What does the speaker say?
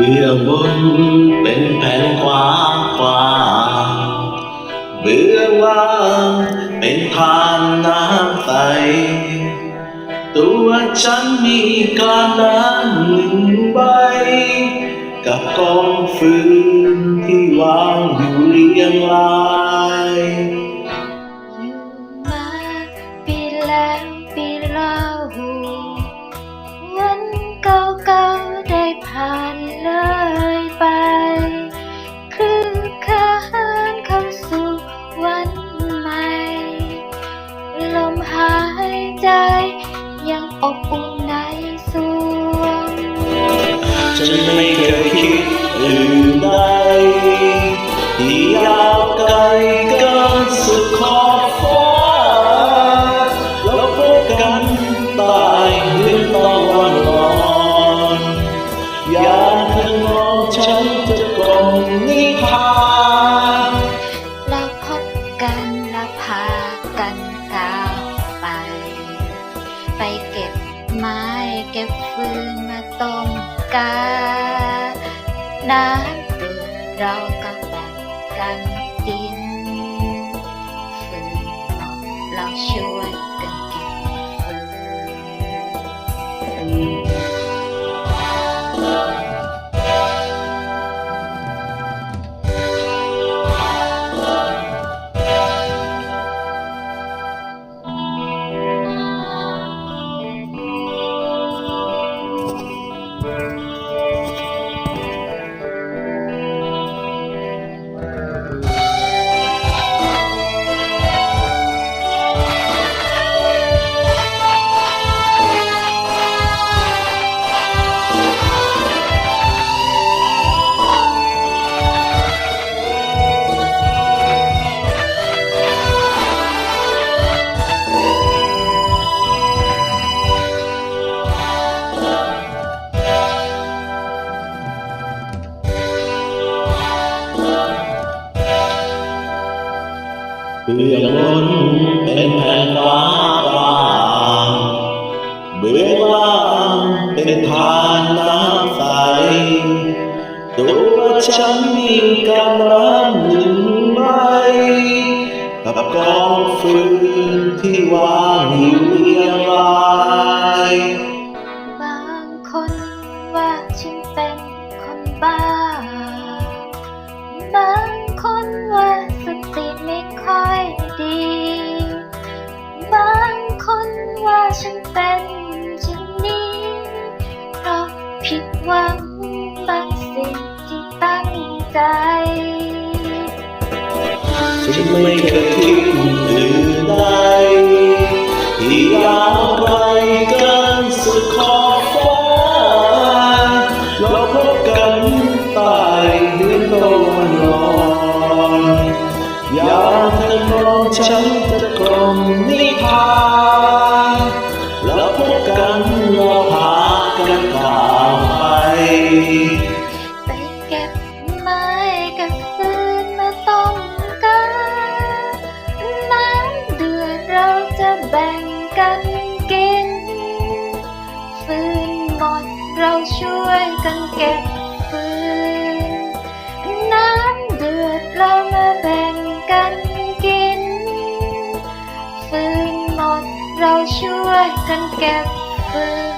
เบื้องบนเป็นแผ่นกวางวางเบื้องล่างเป็นผานน้ำใส ตัวฉันมีกางน้ำหนึ่งใบ กับกองฟืนที่วางอยู่เรียงรายอยู่มาปีแล้วปีรอ ฉันไม่เคยคิดอื่นใดที่ยาวไกลกินสุดขอบฟ้าแล้วพบกันใต้พื้นตะวันอ่อนยามเธอมองฉันจะกลมนิทานเราพบกันและพากันก้าวไป ไปเก็บไม้เก็บฟืนมาต้ม กาน้ำเดือดเราก็แบ่ง เราช่วยกันเก็บฟืนเบื้องบนเป็นแผ่นฟ้าบางเบื้องล่างเป็นทานน้ำใสตัวฉันมีกำลังหนึ่งใบกับกองฟืนที่วาง หวังบางสิ่งที่ตั้งใจฉันไม่เคยคิดอื่นใดที่ยาวไกลกินสุดขอบฟ้าเราพบกันใต้เดือนตะวันอ่อนยามเธอมองฉันจะกลมนิทานแล้วพบกันเรา ไปเก็บไม้กับฟืนมาต้มกันน้ำเดือดเราจะแบ่งกันกิน ฟืนหมดเราช่วยกันเก็บฟืน น้ำเดือดเรามาแบ่งกันกิน ฟืนหมดเราช่วยกันเก็บฟืน